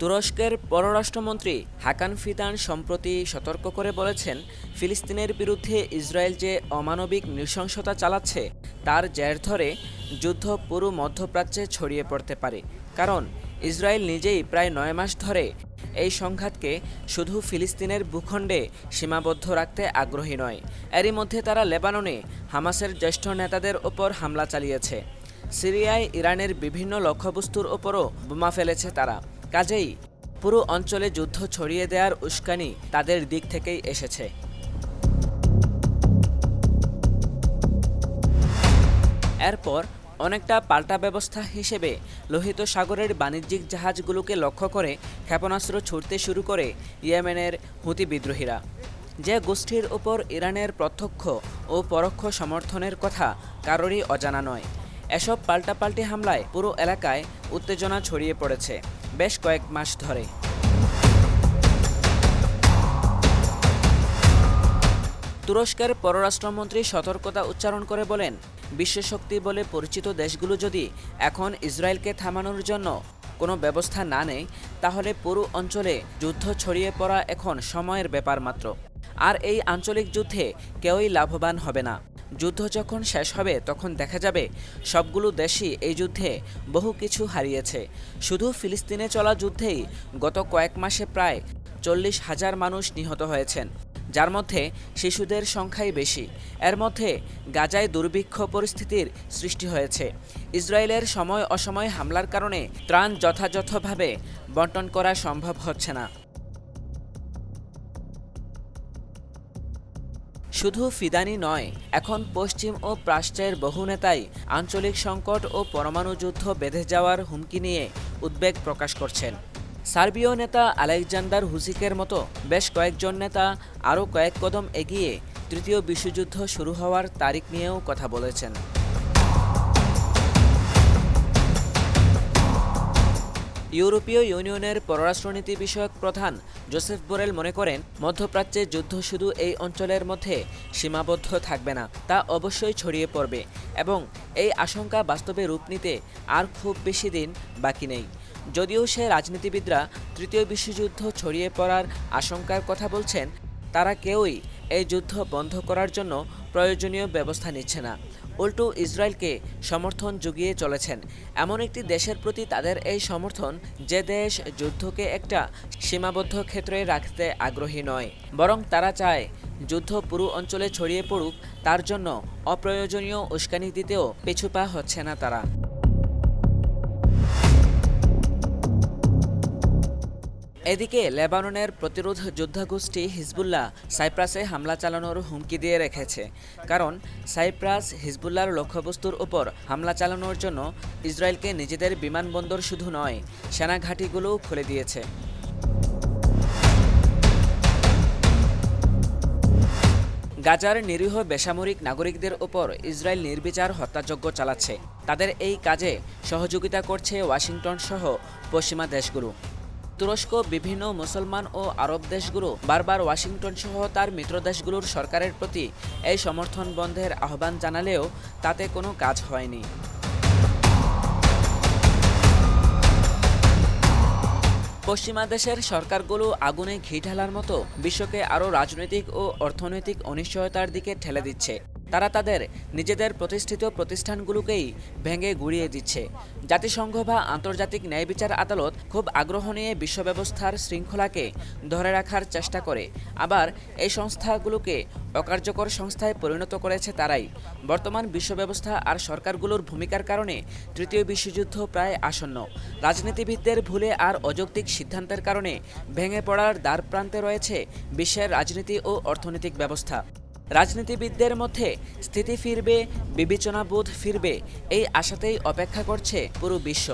তুরস্কের পররাষ্ট্রমন্ত্রী হাকান ফিদান সম্প্রতি সতর্ক করে বলেছেন, ফিলিস্তিনের বিরুদ্ধে ইসরায়েল যে অমানবিক নৃশংসতা চালাচ্ছে, তার জের ধরে যুদ্ধ পুরো মধ্যপ্রাচ্যে ছড়িয়ে পড়তে পারে। কারণ, ইসরায়েল নিজেই প্রায় নয় মাস ধরে এই সংঘাতকে শুধু ফিলিস্তিনের ভূখণ্ডে সীমাবদ্ধ রাখতে আগ্রহী নয়। এরই মধ্যে তারা লেবাননে হামাসের জ্যেষ্ঠ নেতাদের ওপর হামলা চালিয়েছে। সিরিয়ায় ইরানের বিভিন্ন লক্ষ্যবস্তুর ওপরও বোমা ফেলেছে তারা। কাজেই পুরো অঞ্চলে যুদ্ধ ছড়িয়ে দেওয়ার উস্কানি তাদের দিক থেকেই এসেছে। এরপর অনেকটা পাল্টা ব্যবস্থা হিসেবে লোহিত সাগরের বাণিজ্যিক জাহাজগুলোকে লক্ষ্য করে ক্ষেপণাস্ত্র ছুটতে শুরু করে ইয়েমেনের হুতি বিদ্রোহীরা। যে গোষ্ঠীর ওপর ইরানের প্রত্যক্ষ ও পরোক্ষ সমর্থনের কথা কারোরই অজানা নয়। এসব পাল্টাপাল্টি হামলায় পুরো এলাকায় উত্তেজনা ছড়িয়ে পড়েছে, বেশ কয়েক মাস ধরে। তুরস্কের পররাষ্ট্রমন্ত্রী সতর্কতা উচ্চারণ করে বলেন, বিশ্বশক্তি বলে পরিচিত দেশগুলো যদি এখন ইসরায়েলকে থামানোর জন্য কোনো ব্যবস্থা না নেয়, তাহলে পুরো অঞ্চলে যুদ্ধ ছড়িয়ে পড়া এখন সময়ের ব্যাপার মাত্র। আর এই আঞ্চলিক যুদ্ধে কেউই লাভবান হবে না। যুদ্ধ যখন শেষ হবে, তখন দেখা যাবে সবগুলো দেশই এই যুদ্ধে বহু কিছু হারিয়েছে। শুধু ফিলিস্তিনে চলা যুদ্ধেই গত কয়েক মাসে প্রায় চল্লিশ হাজার মানুষ নিহত হয়েছেন, যার মধ্যে শিশুদের সংখ্যাই বেশি। এর মধ্যে গাজায় দুর্ভিক্ষ পরিস্থিতির সৃষ্টি হয়েছে। ইসরায়েলের সময় অসময় হামলার কারণে ত্রাণ যথাযথভাবে বন্টন করা সম্ভব হচ্ছে না। শুধু ফিদানি নয়, এখন পশ্চিম ও প্রাচ্যের বহু নেতাই আঞ্চলিক সংকট ও পরমাণু যুদ্ধ বেঁধে যাওয়ার হুমকি নিয়ে উদ্বেগ প্রকাশ করছেন। সার্বীয় নেতা আলেকজান্ডার হুসিকের মতো বেশ কয়েকজন নেতা আরও কয়েক কদম এগিয়ে তৃতীয় বিশ্বযুদ্ধ শুরু হওয়ার তারিখ নিয়েও কথা বলেছেন। ইউরোপীয় ইউনিয়নের পররাষ্ট্রনীতি বিষয়ক প্রধান জোসেফ বোরেল মনে করেন, মধ্যপ্রাচ্যে যুদ্ধ শুধু এই অঞ্চলের মধ্যে সীমাবদ্ধ থাকবে না, তা অবশ্যই ছড়িয়ে পড়বে এবং এই আশঙ্কা বাস্তবে রূপ নিতে আর খুব বেশি দিন বাকি নেই। যদিও সে রাজনীতিবিদরা তৃতীয় বিশ্বযুদ্ধ ছড়িয়ে পড়ার আশঙ্কার কথা বলছেন, তারা কেউই এই যুদ্ধ বন্ধ করার জন্য প্রয়োজনীয় ব্যবস্থা নিচ্ছে না। উল্টো ইসরায়েলকে সমর্থন জুগিয়ে চলেছেন। এমন একটি দেশের প্রতি তাদের এই সমর্থন যে দেশ যুদ্ধকে একটা সীমাবদ্ধ ক্ষেত্রে রাখতে আগ্রহী নয়, বরং তারা চায় যুদ্ধ পুরো অঞ্চলে ছড়িয়ে পড়ুক, তার জন্য অপ্রয়োজনীয় উস্কানি দিতেও পিছুপা হচ্ছে না তারা। এদিকে লেবাননের প্রতিরোধ যোদ্ধাগোষ্ঠী হিজবুল্লাহ সাইপ্রাসে হামলা চালানোর হুমকি দিয়ে রেখেছে। কারণ, সাইপ্রাস হিজবুল্লাহর লক্ষ্যবস্তুর ওপর হামলা চালানোর জন্য ইসরায়েলকে নিজেদের বিমানবন্দর শুধু নয় সেনা ঘাঁটিগুলোও খুলে দিয়েছে। গাজার নিরীহ বেসামরিক নাগরিকদের ওপর ইসরায়েল নির্বিচার হত্যাযজ্ঞ চালাচ্ছে। তাদের এই কাজে সহযোগিতা করছে ওয়াশিংটন সহ পশ্চিমা দেশগুলো। তুরস্ক, বিভিন্ন মুসলমান ও আরব দেশগুলো, বারবার ওয়াশিংটন সহ তার মিত্র দেশগুলোর সরকারের প্রতি এই সমর্থন বন্ধের আহ্বান জানালেও তাতে কোনো কাজ হয়নি। পশ্চিমা দেশের সরকারগুলো আগুনে ঘি ঢালার মতো বিশ্বকে আরও রাজনৈতিক ও অর্থনৈতিক অনিশ্চয়তার দিকে ঠেলে দিচ্ছে। তারা তাদের নিজেদের প্রতিষ্ঠিত প্রতিষ্ঠানগুলোকেই ভেঙে গুড়িয়ে দিচ্ছে। জাতিসংঘ বা আন্তর্জাতিক ন্যায় বিচার আদালত খুব আগ্রহ নিয়ে বিশ্ব ব্যবস্থার শৃঙ্খলাকে ধরে রাখার চেষ্টা করে। আবার এই সংস্থাগুলোকে অকার্যকর সংস্থায় পরিণত করেছে তারাই। বর্তমান বিশ্ব ব্যবস্থা আর সরকারগুলোর ভূমিকার কারণে তৃতীয় বিশ্বযুদ্ধ প্রায় আসন্ন। রাজনীতিবিদদের ভুলে আর অযৌক্তিক সিদ্ধান্তের কারণে ভেঙে পড়ার দ্বার প্রান্তে রয়েছে বিশ্বের রাজনীতি ও অর্থনৈতিক ব্যবস্থা। রাজনীতিবিদদের মধ্যে স্থিতি ফিরবে বিবেচনাবোধ ফিরবে এই আশাতেই অপেক্ষা করছে পুরো বিশ্ব।